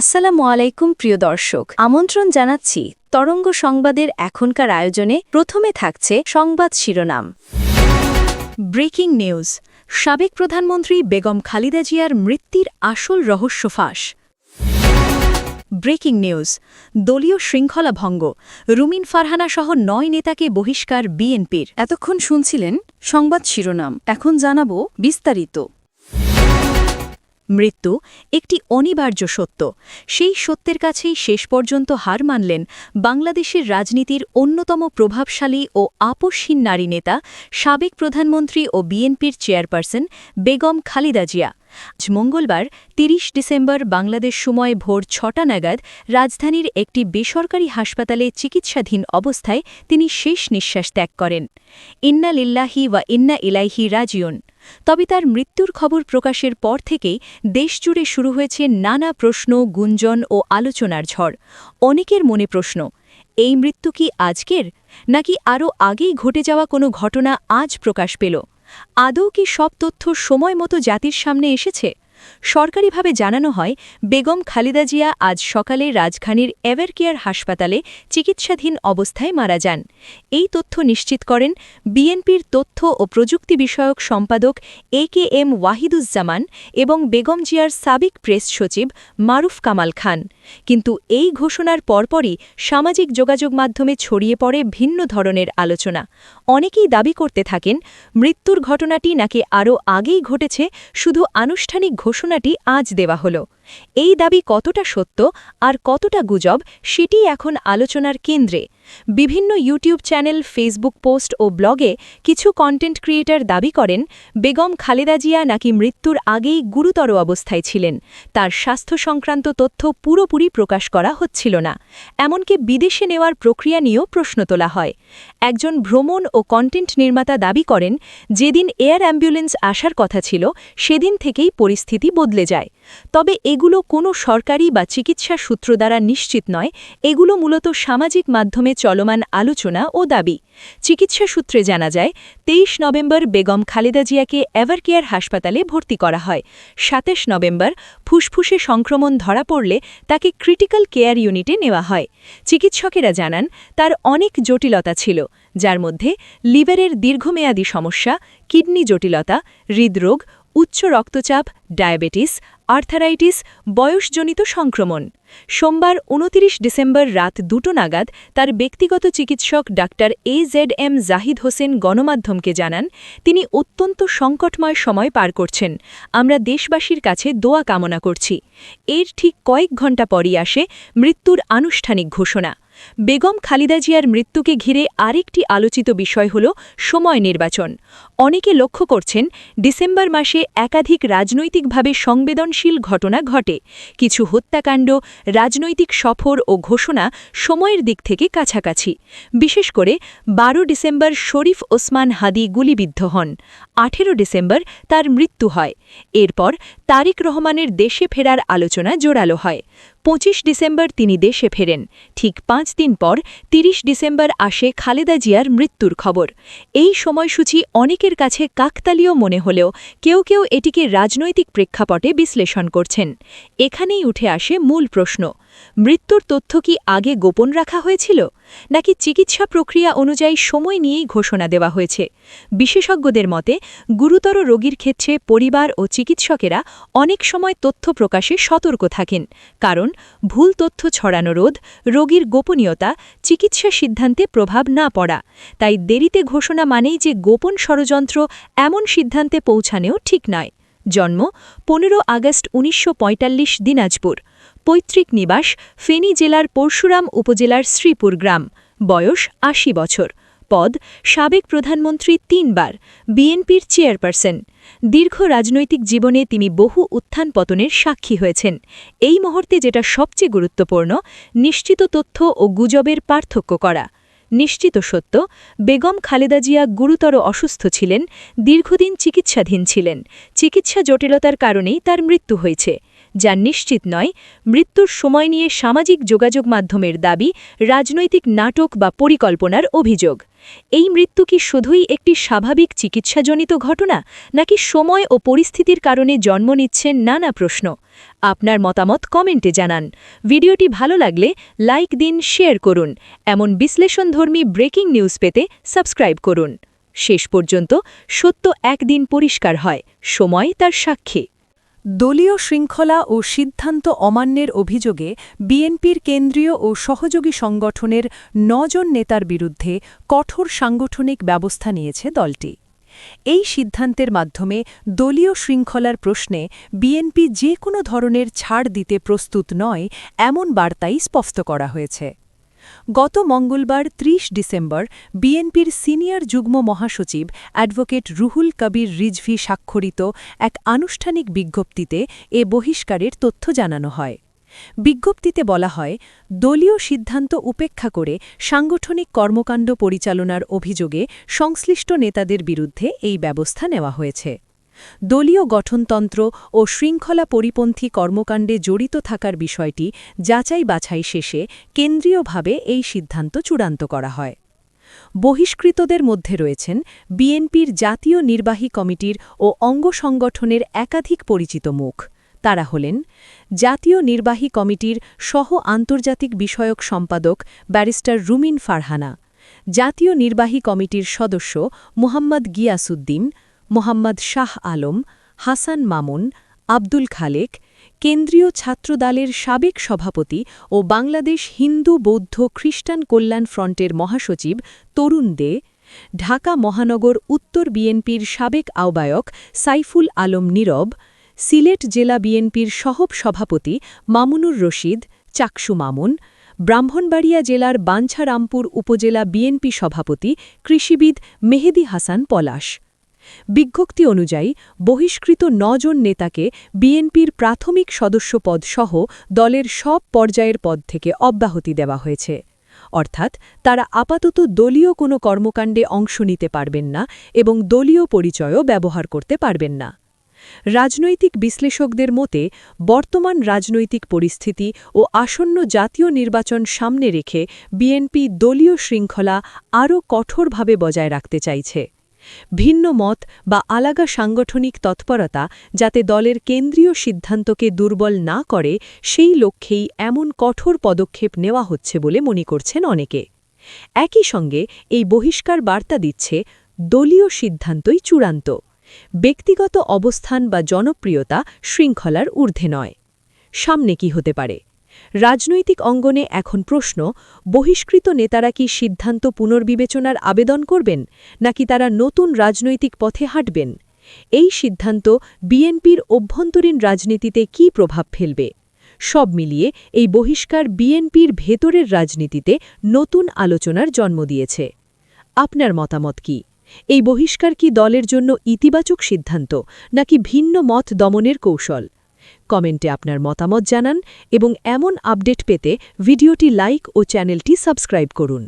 আসসালামু আলাইকুম, প্রিয় দর্শক। আমন্ত্রণ জানাচ্ছি তরঙ্গ সংবাদের এখনকার আয়োজনে। প্রথমে থাকছে সংবাদ শিরোনাম। Breaking news. সাবেক প্রধানমন্ত্রী বেগম খালিদা জিয়ার মৃত্যুর আসল রহস্য ফাঁস। Breaking news. দলীয় শৃঙ্খলা ভঙ্গ। রুমিন ফারহানা সহ নয় নেতাকে বহিষ্কার বিএনপির। এতক্ষণ শুনছিলেন সংবাদ শিরোনাম। এখন জানাব বিস্তারিত। মৃত্যু একটি অনিবার্য সত্য। সেই সত্যের কাছেই শেষ পর্যন্ত হার মানলেন বাংলাদেশের রাজনীতির অন্যতম প্রভাবশালী ও আপসহীন নারী নেতা, সাবেক প্রধানমন্ত্রী ও বিএনপির চেয়ারপারসন বেগম খালিদা জিয়া। আজ মঙ্গলবার ৩০ ডিসেম্বর বাংলাদেশ সময় ভোর ছটা নাগাদ রাজধানীর একটি বেসরকারি হাসপাতালে চিকিৎসাধীন অবস্থায় তিনি শেষ নিঃশ্বাস ত্যাগ করেন। ইন্না লিল্লাহি ওয়া ইন্না ইলাইহি রাজিউন। তবে তার মৃত্যুর খবর প্রকাশের পর থেকেই দেশজুড়ে শুরু হয়েছে নানা প্রশ্ন, গুঞ্জন ও আলোচনার ঝড়। অনেকের মনে প্রশ্ন, এই মৃত্যু কি আজকের? নাকি আরও আগেই ঘটে যাওয়া কোনো ঘটনা আজ প্রকাশ পেল? আদৌ কি সব তথ্য সময় মতো জাতির সামনে এসেছে? সরকারিভাবে জানানো হয়, বেগম খালিদা জিয়া আজ সকালে রাজধানীর এভারকেয়ার হাসপাতালে চিকিৎসাধীন অবস্থায় মারা যান। এই তথ্য নিশ্চিত করেন বিএনপির তথ্য ও প্রযুক্তি বিষয়ক সম্পাদক এ কে এম ওয়াহিদুজ্জামান এবং বেগম জিয়ার সাবিক প্রেস সচিব মারুফ কামাল খান। কিন্তু এই ঘোষণার পরপরই সামাজিক যোগাযোগ মাধ্যমে ছড়িয়ে পড়ে ভিন্ন ধরনের আলোচনা। অনেকেই দাবি করতে থাকেন, মৃত্যুর ঘটনাটি নাকি আরও আগেই ঘটেছে, শুধু আনুষ্ঠানিক ঘোষণাটি আজ দেওয়া হল। এই দাবি কতটা সত্য আর কতটা গুজব সেটি এখন আলোচনার কেন্দ্রে। বিভিন্ন ইউটিউব চ্যানেল, ফেসবুক পোস্ট ও ব্লগে কিছু কন্টেন্ট ক্রিয়েটর দাবি করেন, বেগম খালেদা জিয়া নাকি মৃত্যুর আগেই গুরুতর অবস্থায় ছিলেন। তার স্বাস্থ্য সংক্রান্ত তথ্য পুরোপুরি প্রকাশ করা হচ্ছিল না। এমনকি বিদেশে নেওয়ার প্রক্রিয়া নিয়েও প্রশ্ন তোলা হয়। একজন ভ্রমণ ও কন্টেন্ট নির্মাতা দাবি করেন, যেদিন এয়ার অ্যাম্বুলেন্স আসার কথা ছিল, সেদিন থেকেই পরিস্থিতি বদলে যায়। তবে এগুলো কোনো সরকারি বা চিকিৎসা সূত্র দ্বারা নিশ্চিত নয়, এগুলো মূলত সামাজিক মাধ্যমে চলমান আলোচনা ও দাবি। চিকিৎসা সূত্রে জানা যায়, তেইশ নভেম্বর বেগম খালেদা জিয়াকে এভারকেয়ার হাসপাতালে ভর্তি করা হয়। সাতাশ নভেম্বর ফুসফুসে সংক্রমণ ধরা পড়লে তাকে ক্রিটিক্যাল কেয়ার ইউনিটে নেওয়া হয়। চিকিৎসকেরা জানান, তার অনেক জটিলতা ছিল, যার মধ্যে লিভারের দীর্ঘমেয়াদী সমস্যা, কিডনি জটিলতা, হৃদরোগ উচ্চ রক্তচাপ, ডায়াবেটিস, আর্থারাইটিস, বয়সজনিত সংক্রমণ। সোমবার উনতিরিশ ডিসেম্বর রাত দুটো নাগাদ তার ব্যক্তিগত চিকিৎসক doctor A Z M Zahid Hossain গণমাধ্যমকে জানান, তিনি অত্যন্ত সংকটময় সময় পার করছেন। আমরা দেশবাসীর কাছে দোয়া কামনা করছি। এর ঠিক কয়েক ঘণ্টা পরই আসে মৃত্যুর আনুষ্ঠানিক ঘোষণা। বেগম খালিদা জিয়ার মৃত্যুকে ঘিরে আরেকটি আলোচিত বিষয় হল সময় নির্বাচন। অনেকে লক্ষ্য করছেন, ডিসেম্বর মাসে একাধিক রাজনৈতিকভাবে সংবেদনশীল ঘটনা ঘটে। কিছু হত্যাকাণ্ড, রাজনৈতিক সফর ও ঘোষণা সময়ের দিক থেকে কাছাকাছি। বিশেষ করে, বারো ডিসেম্বর শরীফ ওসমান হাদি গুলিবিদ্ধ হন। আঠেরো ডিসেম্বর তার মৃত্যু হয়। এরপর তারিক রহমানের দেশে ফেরার আলোচনা জোরালো হয়। পঁচিশ ডিসেম্বর তিনি দেশে ফেরেন। ঠিক পাঁচ দিন পর ৩০ ডিসেম্বর আসে খালেদা জিয়ার মৃত্যুর খবর। এই সময়সূচি অনেকের কাছে কাকতালীয় মনে হলেও কেউ কেউ এটিকে রাজনৈতিক প্রেক্ষাপটে বিশ্লেষণ করছেন। এখানেই উঠে আসে মূল প্রশ্ন মৃত্যুর তথ্য কি আগে গোপন রাখা হয়েছিল, নাকি চিকিৎসা প্রক্রিয়া অনুযায়ী সময় নিয়েই ঘোষণা দেওয়া হয়েছে? বিশেষজ্ঞদের মতে, গুরুতর রোগীর ক্ষেত্রে পরিবার ও চিকিৎসকেরা অনেক সময় তথ্য প্রকাশে সতর্ক থাকেন, কারণ ভুল তথ্য ছড়ানো রোধ রোগীর গোপনীয়তা, চিকিৎসা সিদ্ধান্তে প্রভাব না পড়া। তাই দেরিতে ঘোষণা মানেই যে গোপন ষড়যন্ত্র এমন সিদ্ধান্তে পৌঁছানেও ঠিক নয়। জন্ম, পনেরো আগস্ট উনিশশো পঁয়তাল্লিশ, দিনাজপুর। পৈতৃক নিবাস ফেনী জেলার পরশুরাম উপজেলার শ্রীপুর গ্রাম। বয়স আশি বছর। পদ, সাবেক প্রধানমন্ত্রী তিনবার, বিএনপির চেয়ারপারসন। দীর্ঘ রাজনৈতিক জীবনে তিনি বহু উত্থান পতনের সাক্ষী হয়েছেন। এই মুহূর্তে যেটা সবচেয়ে গুরুত্বপূর্ণ, নিশ্চিত তথ্য ও গুজবের পার্থক্য করা। নিশ্চিত সত্য, বেগম খালেদা জিয়া গুরুতর অসুস্থ ছিলেন, দীর্ঘদিন চিকিৎসাধীন ছিলেন। চিকিৎসা জটিলতার কারণেই তার মৃত্যু হয়েছে। যা নিশ্চিত নয়, মৃত্যুর সময় নিয়ে সামাজিক যোগাযোগ মাধ্যমের দাবি, রাজনৈতিক নাটক বা পরিকল্পনার অভিযোগ। এই মৃত্যু কি শুধুই একটি স্বাভাবিক চিকিৎসাজনিত ঘটনা, নাকি সময় ও পরিস্থিতির কারণে জন্ম নিচ্ছেন নানা প্রশ্ন? আপনার মতামত কমেন্টে জানান। ভিডিওটি ভালো লাগলে লাইক দিন, শেয়ার করুন। এমন বিশ্লেষণধর্মী ব্রেকিং নিউজ পেতে সাবস্ক্রাইব করুন। শেষ পর্যন্ত সত্য একদিন পরিষ্কার হয়। সময় তার সাক্ষী। দলীয় শৃঙ্খলা ও সিদ্ধান্ত অমান্যের অভিযোগে বিএনপির কেন্দ্রীয় ও সহযোগী সংগঠনের নজন নেতার বিরুদ্ধে কঠোর সাংগঠনিক ব্যবস্থা নিয়েছে দলটি। এই সিদ্ধান্তের মাধ্যমে দলীয় শৃঙ্খলার প্রশ্নে বিএনপি যে কোনো ধরনের ছাড় দিতে প্রস্তুত নয়, এমন বার্তাই স্পষ্ট করা হয়েছে। গত মঙ্গলবার ৩০ ডিসেম্বর বিএনপির সিনিয়র যুগ্ম মহাসচিব অ্যাডভোকেট রুহুল কবির রিজভি স্বাক্ষরিত এক আনুষ্ঠানিক বিজ্ঞপ্তিতে এ বহিষ্কারের তথ্য জানানো হয়। বিজ্ঞপ্তিতে বলা হয়, দলীয় সিদ্ধান্ত উপেক্ষা করে সাংগঠনিক কর্মকাণ্ড পরিচালনার অভিযোগে সংশ্লিষ্ট নেতাদের বিরুদ্ধে এই ব্যবস্থা নেওয়া হয়েছে। দলীয় গঠনতন্ত্র ও শৃঙ্খলা পরিপন্থী কর্মকাণ্ডে জড়িত থাকার বিষয়টি যাচাই বাছাই শেষে কেন্দ্রীয়ভাবে এই সিদ্ধান্ত চূড়ান্ত করা হয়। বহিষ্কৃতদের মধ্যে রয়েছেন বিএনপির জাতীয় নির্বাহী কমিটির ও অঙ্গ সংগঠনের একাধিক পরিচিত মুখ। তারা হলেন জাতীয় নির্বাহী কমিটির সহ আন্তর্জাতিক বিষয়ক সম্পাদক ব্যারিস্টার রুমিন ফারহানা, জাতীয় নির্বাহী কমিটির সদস্য মুহাম্মদ গিয়াসুদ্দিন মোহাম্মদ শাহ আলম, হাসান মামুন, আব্দুল খালেক, কেন্দ্রীয় ছাত্রদলের সাবেক সভাপতি ও বাংলাদেশ হিন্দু বৌদ্ধ খ্রিস্টান কল্যাণ ফ্রন্টের মহাসচিব তরুণ দে, ঢাকা মহানগর উত্তর বিএনপির সাবেক আহ্বায়ক সাইফুল আলম নীরব, সিলেট জেলা বিএনপির সহব সভাপতি মামুনুর রশিদ, চাকসু মামুন, ব্রাহ্মণবাড়িয়া জেলার বাঞ্ছারামপুর উপজেলা বিএনপি সভাপতি কৃষিবিদ মেহেদি হাসান পলাশ। বিজ্ঞপ্তি অনুযায়ী, বহিষ্কৃত নজন নেতাকে বিএনপির প্রাথমিক সদস্যপদ সহ দলের সব পর্যায়ের পদ থেকে অব্যাহতি দেওয়া হয়েছে। অর্থাৎ, তারা আপাতত দলীয় কোনো কর্মকাণ্ডে অংশ নিতে পারবেন না এবং দলীয় পরিচয়ও ব্যবহার করতে পারবেন না। রাজনৈতিক বিশ্লেষকদের মতে, বর্তমান রাজনৈতিক পরিস্থিতি ও আসন্ন জাতীয় নির্বাচন সামনে রেখে বিএনপি দলীয় শৃঙ্খলা আরও কঠোরভাবে বজায় রাখতে চাইছে। ভিন্ন মত বা আলাগা সাংগঠনিক তৎপরতা যাতে দলের কেন্দ্রীয় সিদ্ধান্তকে দুর্বল না করে, সেই লক্ষ্যেই এমন কঠোর পদক্ষেপ নেওয়া হচ্ছে বলে মনে করছেন অনেকে। একই সঙ্গে এই বহিষ্কার বার্তা দিচ্ছে, দলীয় সিদ্ধান্তই চূড়ান্ত। ব্যক্তিগত অবস্থান বা জনপ্রিয়তা শৃঙ্খলার ঊর্ধ্বে নয়। সামনে কি হতে পারে? রাজনৈতিক অঙ্গনে এখন প্রশ্ন, বহিষ্কৃত নেতারা কি সিদ্ধান্ত পুনর্বিবেচনার আবেদন করবেন, নাকি তারা নতুন রাজনৈতিক পথে হাঁটবেন? এই সিদ্ধান্ত বিএনপির অভ্যন্তরীণ রাজনীতিতে কি প্রভাব ফেলবে? সব মিলিয়ে এই বহিষ্কার বিএনপির ভেতরের রাজনীতিতে নতুন আলোচনার জন্ম দিয়েছে। আপনার মতামত কি? এই বহিষ্কার কি দলের জন্য ইতিবাচক সিদ্ধান্ত, নাকি ভিন্ন মত দমনের কৌশল? কমেন্টে আপনার মতামত জানান এবং এমন আপডেট পেতে ভিডিওটি লাইক ও চ্যানেলটি সাবস্ক্রাইব করুন।